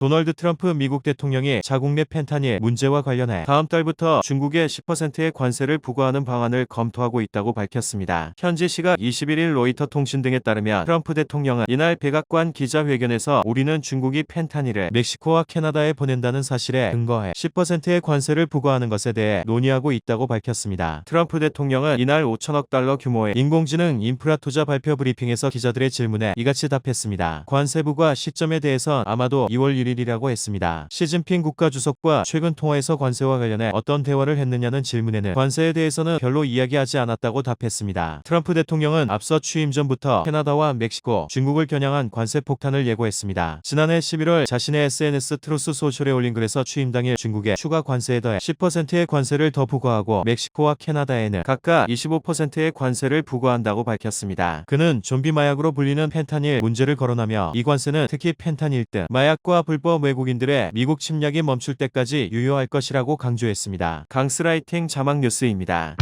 도널드 트럼프 미국 대통령이 자국 내 펜타닐 문제와 관련해 다음 달부터 중국에 10%의 관세를 부과하는 방안을 검토하고 있다고 밝혔습니다. 현지 시각 21일 로이터 통신 등에 따르면 트럼프 대통령은 이날 백악관 기자회견에서 우리는 중국이 펜타닐을 멕시코와 캐나다에 보낸다는 사실에 근거해 10%의 관세를 부과하는 것에 대해 논의하고 있다고 밝혔습니다. 트럼프 대통령은 이날 5천억 달러 규모의 인공지능 인프라 투자 발표 브리핑에서 기자들의 질문에 이같이 답했습니다. 관세 부과 시점에 대해선 아마도 2월 1일 이라고 했습니다. 시진핑 국가주석과 최근 통화에서 관세와 관련해 어떤 대화를 했느냐는 질문에는 관세에 대해서는 별로 이야기하지 않았다고 답했습니다. 트럼프 대통령은 앞서 취임 전부터 캐나다와 멕시코, 중국을 겨냥한 관세 폭탄을 예고했습니다. 지난해 11월 자신의 SNS 트루스 소셜에 올린 글에서 취임 당일 중국에 추가 관세에 더해 10%의 관세를 더 부과하고 멕시코와 캐나다에는 각각 25%의 관세를 부과한다고 밝혔습니다. 그는 좀비 마약으로 불리는 펜타닐 문제를 거론하며 이 관세는 특히 펜타닐 등 마약과 불법 외국인들의 미국 침략이 멈출 때까지 유효할 것이라고 강조했습니다. 강스라이팅 자막 뉴스입니다.